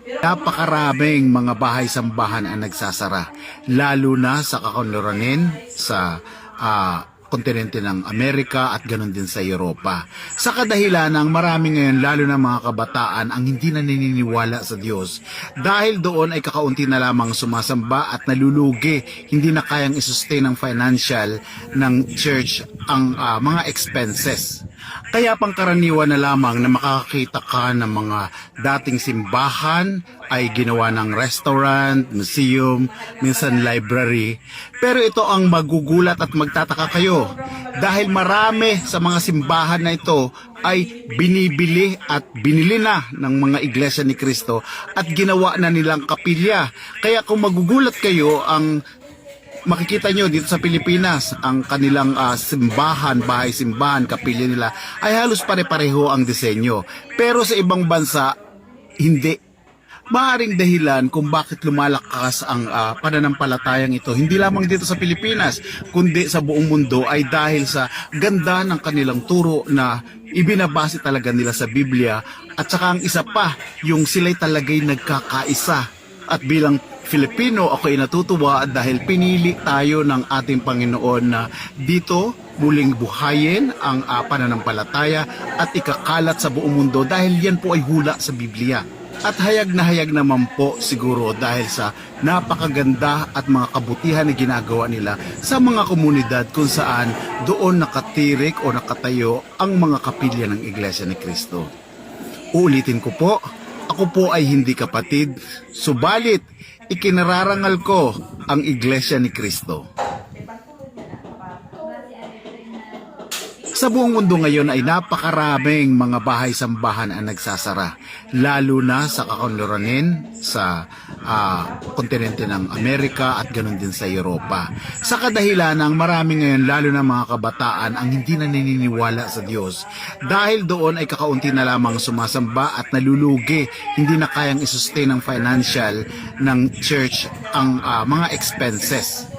Napakaraming mga bahay-sambahan ang nagsasara, lalo na sa kakonloranin, sa ah, kontinente ng Amerika at ganun din sa Europa. Sa kadahilan ng marami ngayon, lalo na mga kabataan, ang hindi na naniniwala sa Diyos. Dahil doon ay kakaunti na lamang sumasamba at nalulugi, hindi na kayang isustain ng financial ng church ang ah, mga expenses. Kaya pangkaraniwan na lamang na makakakita ka ng mga dating simbahan ay ginawa ng restaurant, museum, minsan library. Pero ito ang magugulat at magtataka kayo dahil marami sa mga simbahan na ito ay binibili at binili na ng mga iglesia ni Kristo at ginawa na nilang kapilya. Kaya kung magugulat kayo ang makikita nyo dito sa Pilipinas, ang kanilang ah, simbahan, bahay simbahan, kapilya nila, ay halos pare-pareho ang disenyo. Pero sa ibang bansa, hindi. Maaring dahilan kung bakit lumalakas ang ah, pananampalatayang ito, hindi lamang dito sa Pilipinas, kundi sa buong mundo ay dahil sa ganda ng kanilang turo na ibinabase talaga nila sa Biblia at saka ang isa pa, yung sila'y talagay nagkakaisa at bilang Filipino, ako ay natutuwa dahil pinili tayo ng ating Panginoon na dito muling buhayin ang uh, pananampalataya at ikakalat sa buong mundo dahil yan po ay hula sa Biblia. At hayag na hayag naman po siguro dahil sa napakaganda at mga kabutihan na ginagawa nila sa mga komunidad kung saan doon nakatirik o nakatayo ang mga kapilya ng Iglesia ni Kristo. Uulitin ko po, ako po ay hindi kapatid, subalit ikinararangal ko ang Iglesia ni Kristo. Sa buong mundo ngayon ay napakaraming mga bahay-sambahan ang nagsasara, lalo na sa kakonloranin, sa ah, kontinente ng Amerika at ganun din sa Europa. Sa kadahilan ng marami ngayon, lalo na mga kabataan, ang hindi na naniniwala sa Diyos. Dahil doon ay kakaunti na lamang sumasamba at nalulugi, hindi na kayang isustain ng financial ng church ang ah, mga expenses.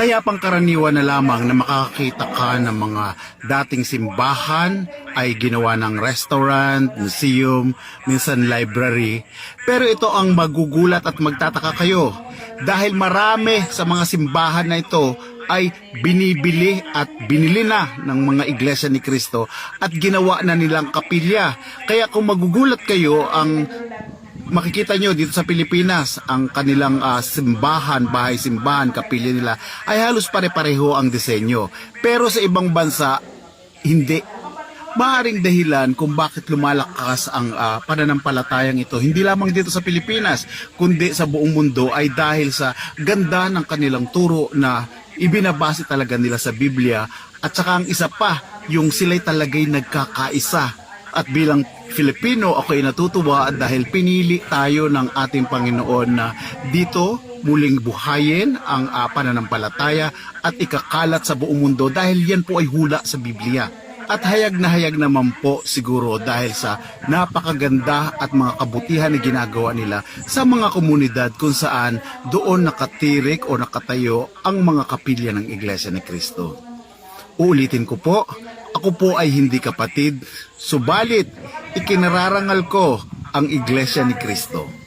Kaya pangkaraniwan na lamang na makakakita ka ng mga dating simbahan ay ginawa ng restaurant, museum, minsan library. Pero ito ang magugulat at magtataka kayo dahil marami sa mga simbahan na ito ay binibili at binili na ng mga iglesia ni Kristo at ginawa na nilang kapilya. Kaya kung magugulat kayo ang makikita nyo dito sa Pilipinas, ang kanilang ah, simbahan, bahay simbahan, kapilya nila, ay halos pare-pareho ang disenyo. Pero sa ibang bansa, hindi. Maaring dahilan kung bakit lumalakas ang ah, pananampalatayang ito, hindi lamang dito sa Pilipinas, kundi sa buong mundo ay dahil sa ganda ng kanilang turo na ibinabase talaga nila sa Biblia at saka ang isa pa, yung sila'y talagay nagkakaisa at bilang Filipino, ako ay natutuwa dahil pinili tayo ng ating Panginoon na dito muling buhayin ang uh, pananampalataya at ikakalat sa buong mundo dahil yan po ay hula sa Biblia. At hayag na hayag naman po siguro dahil sa napakaganda at mga kabutihan na ginagawa nila sa mga komunidad kung saan doon nakatirik o nakatayo ang mga kapilya ng Iglesia ni Kristo. Uulitin ko po, ako po ay hindi kapatid, subalit ikinararangal ko ang Iglesia ni Kristo.